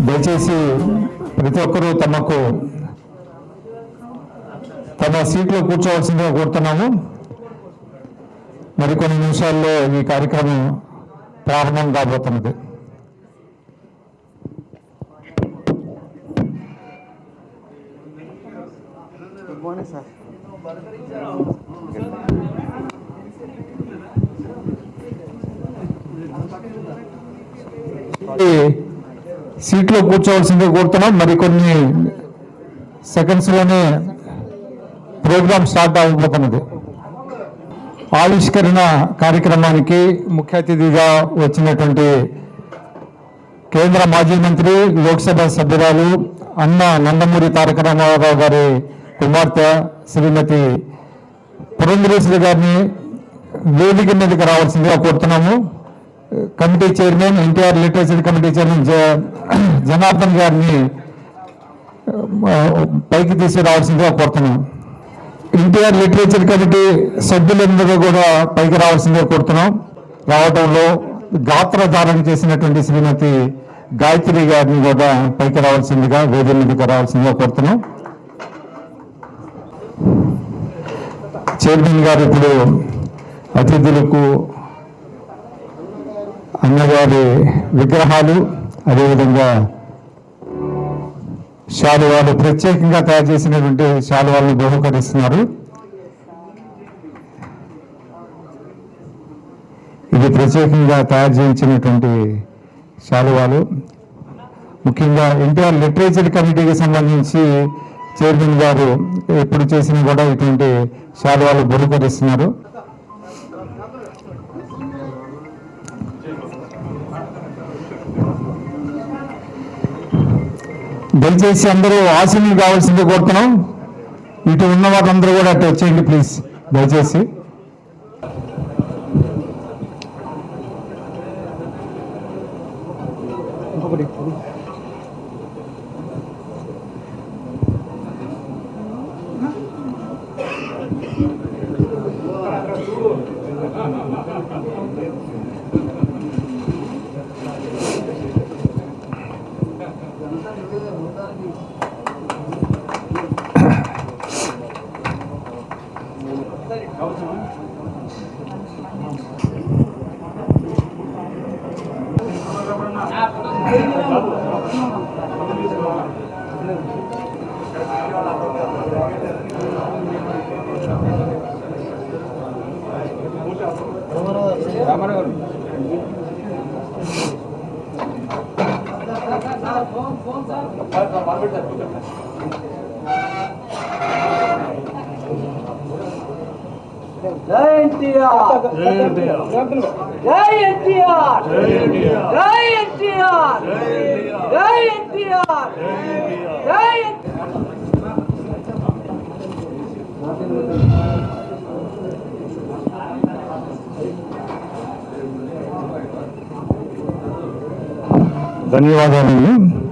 దయచేసి ప్రతి ఒక్కరూ తమకు తమ సీట్లో కూర్చోవలసిందిగా కోరుతున్నాము. మరికొన్ని నిమిషాల్లో ఈ కార్యక్రమం ప్రారంభం కాబోతున్నది. గుడ్ మార్నింగ్ సార్ సీట్లో కూర్చోవలసిందే కోరుతున్నాం. మరికొన్ని సెకండ్స్లోనే ప్రోగ్రాం స్టార్ట్ అవ్వబోతున్నది ఆవిష్కరణ కార్యక్రమానికి ముఖ్య అతిథిగా వచ్చినటువంటి కేంద్ర మాజీ మంత్రి లోక్సభ సభ్యురాలు అన్న నందమూరి తారక రామారావు గారి కుమార్తె శ్రీమతి పురంధరేశ్వరి గారిని వేదిక మీదకి రావాల్సిందిగా కోరుతున్నాము. Committee chairman NTR literature committee chairman Janardhan గారిని పైకి పైకి తీసుకురావాల్సిందిగా కోరుతున్నాం. ఎన్టీఆర్ లిటరేచర్ కమిటీ సభ్యులందరూ కూడా పైకి రావాల్సిందిగా కోరుతున్నాం. రావడంలో గాత్ర ధారణ చేసినటువంటి శ్రీమతి గాయత్రి గారిని కూడా పైకి రావాల్సిందిగా వేదిక మీదకి రావాల్సిందిగా కోరుతున్నాం. చైర్మన్ గారు ఇప్పుడు అతిథులకు అన్నగారి విగ్రహాలు అదేవిధంగా శాలువాలు ప్రత్యేకంగా తయారు చేసినటువంటి శాలువాలను బహుకరిస్తున్నారు. ఇది ప్రత్యేకంగా తయారు చేయించినటువంటి శాలువాలు. ముఖ్యంగా ఎన్టీఆర్ లిటరేచర్ కమిటీకి సంబంధించి చైర్మన్ గారు ఎప్పుడు చేసినా కూడా ఇటువంటి శాలువాలు బహుకరిస్తున్నారు. దయచేసి అందరూ ఆశీనులు కావాల్సింది కోరుతున్నాం. ఇటు ఉన్న వాళ్ళందరూ కూడా అటు వచ్చేయండి ప్లీజ్ దయచేసి. ఇంకొకటి జై ఎన్టీఆర్ జై ఎన్టీఆర్ జై ఎన్టీఆర్ జై ఎన్టీఆర్ జై ధన్యవాదాలు.